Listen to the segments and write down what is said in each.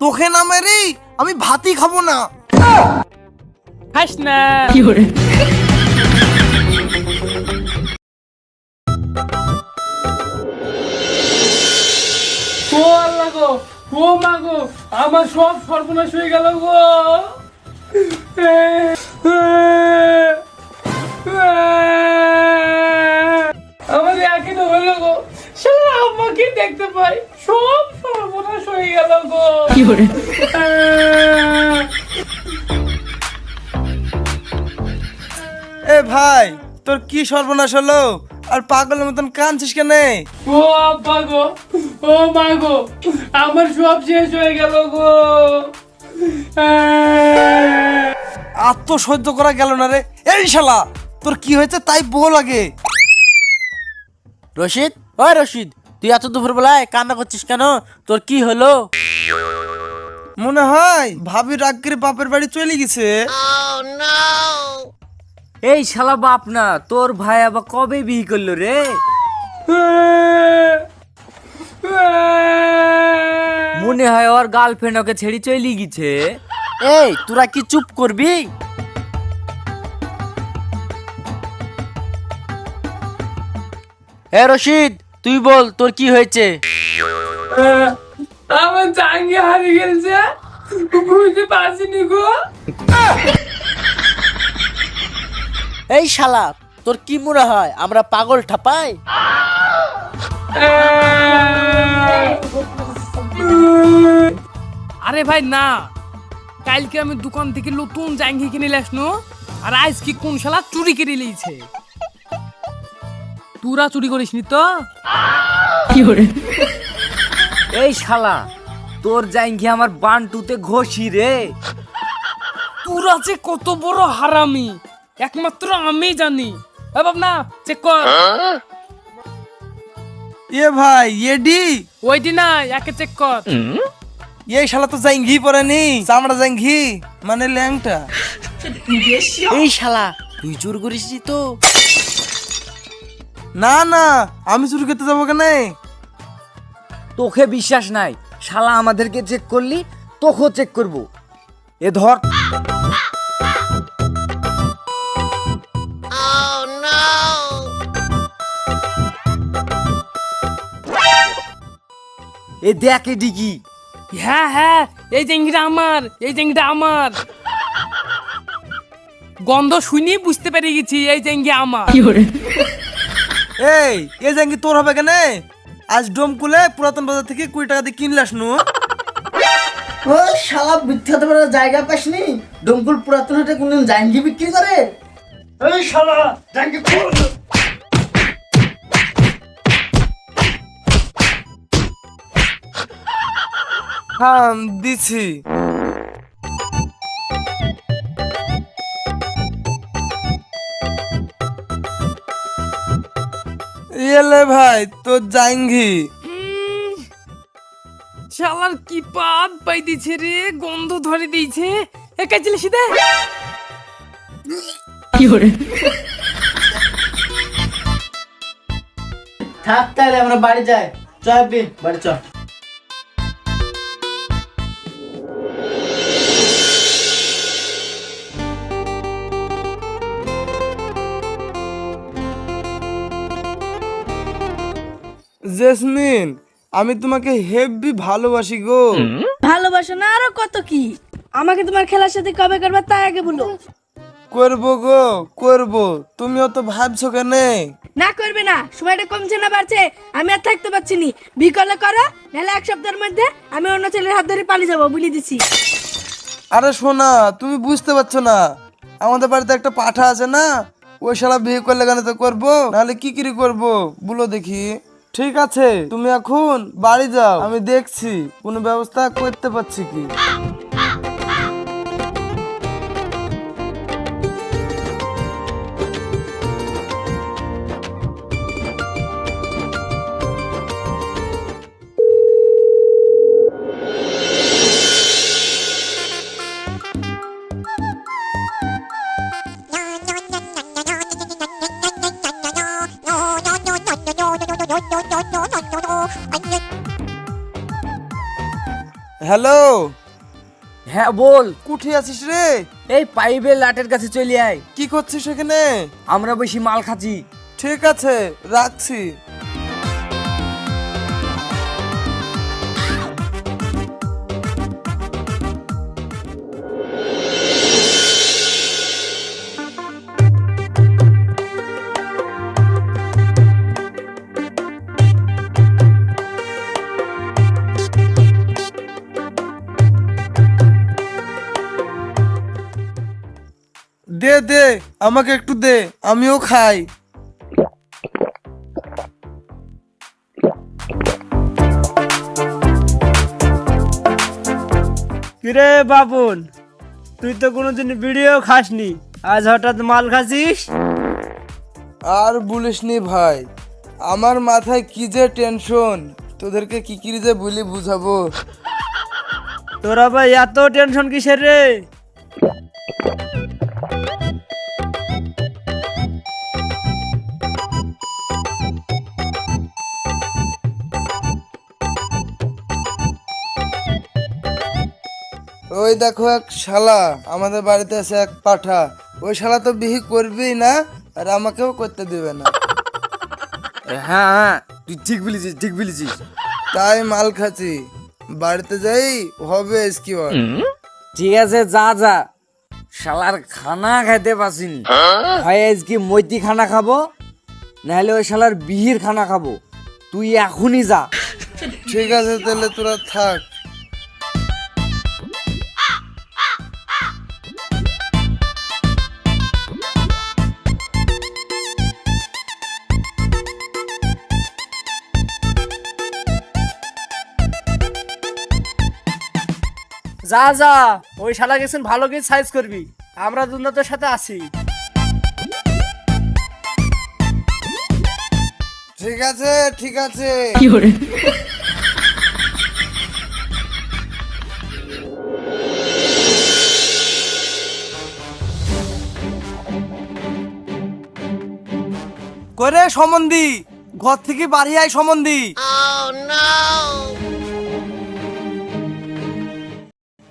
তোকে না মেরি আমি ভাতই খাব না। খাস না। ও আল্লাহ গো ও মা গো আমার সব সর্বনাশ হয়ে গেল গো। আমার একই তো হলো গো সারা আমাকে দেখতে পাই সব সর্বনাশ হয়ে গেল গো এ ভাই তোর কি সর্বনাশ হলো? আর পাগলের মতন কাঁদছিস কেন? ও আব্বা গো ও মা গো আমার সব শেষ হয়ে গেল গো। সহ্য করা গেল না রে। এই শালা তোর কি হয়েছে তাই বল আগে। রশিদ? ওই রশিদ তুই এত দুপুর বেলায় কান্না করছিস কেন? তোর কি হলো? মনে হয় ভাবি রাগ করে বাপের বাড়ি চলে গেছে। এই শালা বাপ না, তোর ভাই আবার কবে বিয়ে করল রে? মনে হয় ওর গার্লফ্রেন্ড ওকে ছেড়ে চলে গেছে। এই, তোরা কি চুপ করবি? এ রশিদ, তুই বল, তোর কি হয়েছে? আমার জাঙ্গি হারিয়ে গেছে। বুঝতে পারছিনি গো। এই শালা তোর কি মনে হয় আমরা পাগল ঠাপাই? আরে ভাই না। কালকে আমি দোকান থেকে নতুন জাঙ্গি কিনে লাসনো আর আজ কি কোন শালা চুরি করে লিয়েছে তুরা চুরি করিসনি তো? এই শালা তোর জাইঙ্গি আমার বান্টুতে ঘষি রে। তুরা যে কত বড় হারামি একমাত্র আমি জানি। এ বাবনা চেক কর। এ ভাই এডি ওই দিন না একে চেক কর। এই শালা তো জাঙ্গি পরেনি চামড়া জাঙ্গি মানে ল্যাংটা। এই শালা তুই চুর করিসনি তো? না না আমি চুরি করতে যাব কেন? তোকে বিশ্বাস নাই। শালা আমাদেরকে চেক করলি তোকেও চেক করব। এ ধর। এ দেখ ডিগি হ্যাঁ হ্যাঁ এই জেঙ্গিটা আমার এই জেঙ্গিটা আমার। গন্ধ শুনি বুঝতে পেরে গেছি এই জেঙ্গি আমার। এই এই জাঙ্গি তোর হবে কেন? আজ ডোমকুলে পুরাতন বাজার থেকে কুড়ি টাকা দিয়ে কিনলাস নু ও শালা বিখ্যাত বড় জায়গা পাসনি? ডোমকুল পুরাতন হাটে কোনদিন জাঙ্গি বিক্রি করে? এই শালা জাঙ্গি হ্যাঁ দিছি। এলে ভাই তোর জাঙ্গি। শালার কি পাপ পাই দিছে রে গন্ধ ধরে দিয়েছে। একা ছিল হরে থাক তাহলে আমরা বাড়ি যাই। চল বি বাড়ি চল। জেসমিন আমি তোমাকে হেভি ভালোবাসি গো। ভালোবাসো না আরও কত কি? আমাকে তোমার খেলার সাথে কবে করবে তা আগে বলো। করব গো করব। তুমিও তো ভাবছ কেন? না করবে না সময়টা কমছে না বাড়ছে আমি আর থাকতে পারছি নি। বিকলে করো নাহলে এক সপ্তাহের মধ্যে আমি অন্য ছেলের হাত ধরে পালিয়ে যাব বলে দিছি। আরে শোনা তুমি বুঝতে পারছ না। আমাদের বাড়িতে একটা পাঠা আছে না? ওই শালা বিয়ে করলে কেন তো করব? নাহলে কি কিরি করব? বলো দেখি। ঠিক আছে তুমি এখন বাড়ি যাও। আমি দেখছি কোনো ব্যবস্থা করতে পারছি কি? হ্যালো? হ্যাঁ বল। কুঠি আছিস রে? এই পাইপের লাটের কাছে চলে আয়। কি করছিস এখানে? আমরা বেশি মাল খাচ্ছি। ঠিক আছে রাখছি। দে আমাকে একটু দে আমিও খাই। কিরে বাবুন তুই তো কোনোদিন ভিডিও খাসনি আজ হঠাৎ মাল খাসিস? আর বলিসনি ভাই আমার মাথায় কি যে টেনশন তোদেরকে কি কি যে বলি বুঝাবো? তোরা ভাই এত টেনশন কিসের রে? ওই দেখো এক শালা আমাদের বাড়িতে আছে এক পাঠা। ওই শালা তো বিহি করবেই না আর আমাকেও করতে দেবে না। হ্যাঁ হ্যাঁ তুই ঠিক বলেছিস ঠিক বলেছিস। তাই মাল খাচ্ছি। বাড়িতে যাই হবে কি ঠিক আছে যা যা। শালার খানা খাইতে পারছিনি। হয়? আজকে মৈতি খানা খাব নাহলে ওই শালার বিহির খানা খাব। তুই এখনই যা। ঠিক আছে তাহলে তোরা থাক। যা যা ওই শালা গেছেন ভালো করে সাইজ করবি। আমরা দুজন সাথে আছি। ঠিক আছে ঠিক আছে। করে সম্বন্ধি ঘর থেকে বাড়ি আয় সম্বন্ধি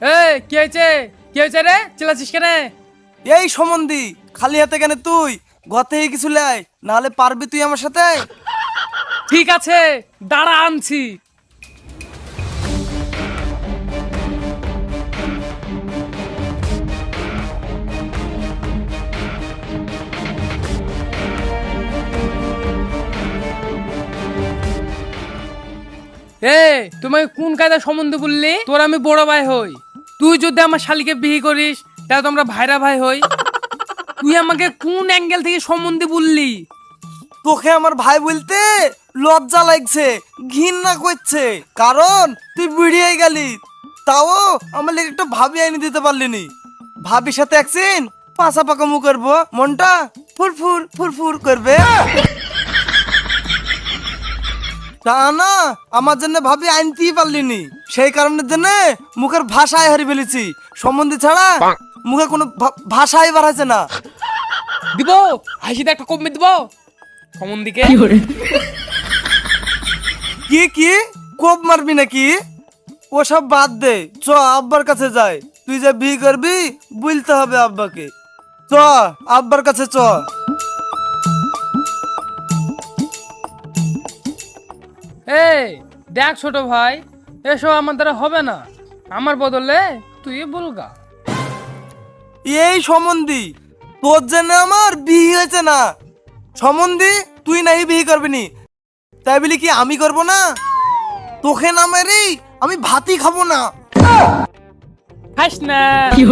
এই কি হয়েছে? কি হয়েছে রে? চিল্লাছিস কেন? এই সম্বন্ধি খালি হাতে কেন তুই? ঘর থেকে কিছু লাই নাহলে পারবি তুই আমার সাথে? ঠিক আছে দাঁড়া আনছি। এ তোমাকে কোন কায়দা সম্বন্ধ বললি? তোর আমি বড় ভাই হই। তুই যদি আমার শালিকে বিয়ে করিস, তাহলে তো আমরা ভাইরা ভাই হই। তুই আমাকে কোন অ্যাঙ্গেল থেকে সম্বন্ধে বললি? তোকে আমার ভাই বলতে লজ্জা লাগছে, ঘৃণা করছে। কারণ তুই বিড়িয়ে গেলি, তাও আমার লেগে একটু ভাবি আইনি দিতে পারলিনি। ভাবির সাথে একদিন পাশা পাকামু করব, মনটা ফুরফুর ফুরফুর করবে। তা না আমার জন্য ভাবি আনতেই পারলিনি। সেই কারণের জন্য মুখের ভাষায় হারিয়ে ফেলেছি। সম্বন্ধে ছাড়া মুখে কোনো ভাষাই বাড়াচ্ছে না। দিব? হাসিতে একটা কমে দিব? সম্বন্ধীকে? কি কি কোপ মারবি নাকি? ওসব বাদ দে। চ আব্বার কাছে যাই। তুই যে বিয়ে করবি বলতে হবে আব্বাকে। চ আব্বার কাছে চ। এই দেখ ছোট ভাই এসব আমার দ্বারা হবে না। আমার বদলে তুই বলগা। এই সম্বন্ধী তোর জন্য আমার বিয়ে হয়েছে না। সম্বন্ধী তুই নাই বিয়ে করবি নি। তাই বলি কি আমি করব না? তোকে না মেরি আমি ভাতই খাব না। খাস না কি